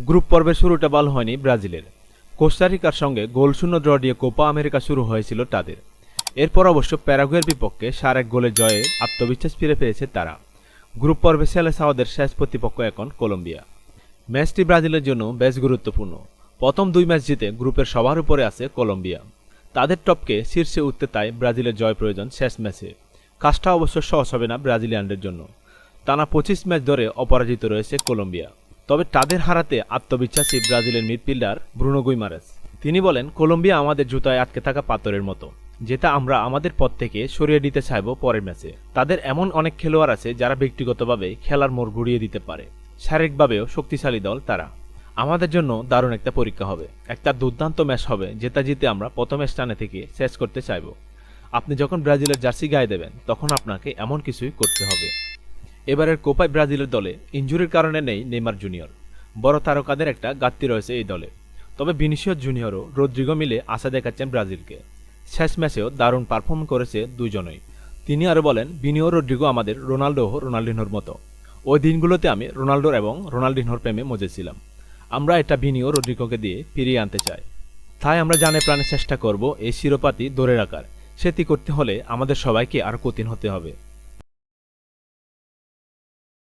Group পর্বের শুরুটা ভালো হয়নি ব্রাজিলের। কোস্টারিকার সঙ্গে গোলশূন্য ড্র দিয়ে কোপা আমেরিকা শুরু হয়েছিল তাদের। এরপর অবশ্য প্যারাগুয়ের বিপক্ষে সার এক গোলে জয়ে আত্মবিশ্বাস ফিরে পেয়েছে তারা। গ্রুপ পর্বে সেলে সাওয়াদের শেষ প্রতিপক্ষ এখন কলম্বিয়া। ম্যাচটি ব্রাজিলের জন্য বেশ গুরুত্বপূর্ণ। প্রথম দুই ম্যাচ জিতে গ্রুপের সবার উপরে আছে কলম্বিয়া। তাদের টপকে শীর্ষে উঠতে তাই ব্রাজিলের জয় প্রয়োজন শেষ ম্যাচে। কাজটা অবশ্য সহজ হবে না ব্রাজিলিয়ানদের জন্য। টানা পঁচিশ ম্যাচ ধরে অপরাজিত রয়েছে কলম্বিয়া। তবে তাদের হারাতে আত্মবিশ্বাসী ব্রাজিলের মিডফিল্ডার ব্রুনো গুইমারেস। তিনি বলেন, কলম্বিয়া আমাদের জুতায় আটকে থাকা পাথরের মতো, যেটা আমরা আমাদের পথ থেকে সরিয়ে দিতে চাইব পরের ম্যাচে। তাদের এমন অনেক খেলোয়াড় আছে যারা ব্যক্তিগতভাবে খেলার মোড় ঘুরিয়ে দিতে পারে। শারীরিকভাবেও শক্তিশালী দল তারা। আমাদের জন্য দারুণ একটা পরীক্ষা হবে। একটা দুর্দান্ত ম্যাচ হবে, যেটা জিতে আমরা প্রথম স্থানে থেকে শেষ করতে চাইব। আপনি যখন ব্রাজিলের জার্সি গায়ে দেবেন, তখন আপনাকে এমন কিছুই করতে হবে। এবারের কোপায় ব্রাজিলের দলে ইঞ্জুরির কারণে নেই নেইমার জুনিয়র। বড় তারকাদের একটা গাত্তি রয়েছে এই দলে। তবে বিনিশিয় জুনিয়রও রদ্রিগো মিলে আশা দেখাচ্ছেন ব্রাজিলকে। শেষ ম্যাচেও দারুণ পারফর্ম করেছে দুজনই তিনি আরও বলেন বিনিও রদ্রিগো আমাদের রোনাল্ডো ও রোনাল্ডিনোর মতো। ওই দিনগুলোতে আমি রোনাল্ডোর এবং রোনাল্ডিনোর প্রেমে মজেছিলাম। আমরা এটা বিনিও রদ্রিগোকে দিয়ে ফিরিয়ে আনতে চাই। তাই আমরা জানে প্রাণে চেষ্টা করব এই শিরোপাতি ধরে রাখার। সেটি করতে হলে আমাদের সবাইকে আর কঠিন হতে হবে।